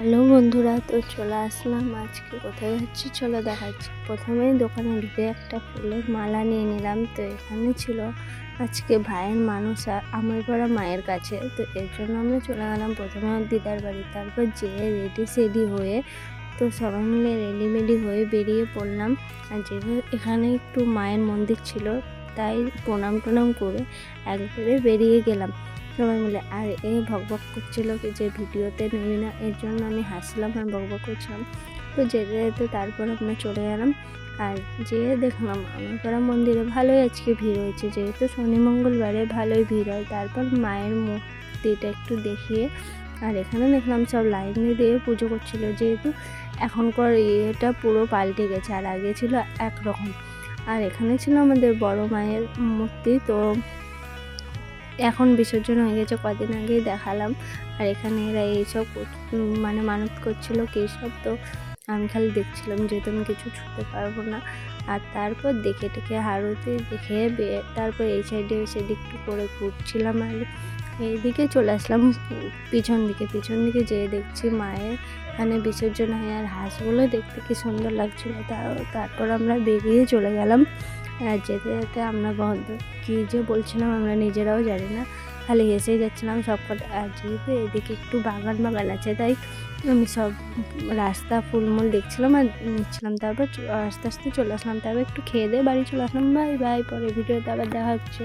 Hello বন্ধুরা, তো চলে আসলাম আজকে কোথায় যাচ্ছি? চলো দেখাচ্ছি। প্রথমেই দোকানে ঢুকে একটা ফুলের মালা নিয়ে নিলাম। তো এখানে ছিল আজকে ভাইয়ের মানুষ আর আমার পড়া মায়ের কাছে। তো এর জন্য আমরা চলে গেলাম প্রথমে দিদার বাড়ি। তারপর যেয়ে রেডি সেডি হয়ে, তো সবাই মিলে রেডি মেডি হয়ে বেরিয়ে পড়লাম। আর যেহেতু এখানে একটু মায়ের মন্দির ছিল, তাই প্রণাম টনাম করে একবারে বেরিয়ে গেলাম। সবাই মিলে। আর এ ভকভক করছিল কি যে ভিডিওতে নেবি না, এর জন্য আমি হাসলাম আর বকবক করছিলাম। তো যেতে যেতে তারপর আমরা চলে গেলাম। আর যেয়ে দেখলাম আমার পাড়া মন্দিরে ভালোই আজকে ভিড় হয়েছে। যেহেতু শনি মঙ্গলবারে ভালোই ভিড় হয়, তারপর মায়ের মূর্তিটা একটু দেখিয়ে আর এখানে দেখলাম সব লাইন দিয়ে পুজো করছিল। যেহেতু এখনকার ইয়েটা পুরো পাল্টে গেছে আর আগে ছিল একরকম। আর এখানে ছিল আমাদের বড় মায়ের মূর্তি, তো এখন বিসর্জন হয়ে গেছে, কদিন আগেই দেখালাম। আর এখানে এরা এইসব মানে মানত করছিল কী সব, তো আমি খালি দেখছিলাম যেহেতু আমি কিছু ছুতে পারব না। আর তারপর দেখে টেখে হারুতে দেখে তারপর এই সাইডে ওই সাইডে একটু করে ঘুরছিলাম আর এইদিকে চলে আসলাম পিছন দিকে পিছন দিকে যেয়ে দেখছি মায়ের এখানে বিসর্জন হয় আর হাঁসগুলো দেখতে কি সুন্দর লাগছিল। তার- তারপর আমরা বেরিয়ে চলে গেলাম। আর যেতে যেতে আমরা বন্ধ কী যে বলছিলাম আমরা নিজেরাও জানি না। খালি হেসেই যাচ্ছিলাম সব কটা আর যেহেতু এদিকে একটু বাগান বাগান আছে তাই আমি সব রাস্তা ফুলমুল দেখছিলাম আর নিচ্ছিলাম। তারপর আস্তে আস্তে চলে আসলাম। তারপর একটু খেয়ে দিয়ে বাড়ি চলে আসলাম। বাই বাই পরে ভিডিওতে আবার দেখা হচ্ছে।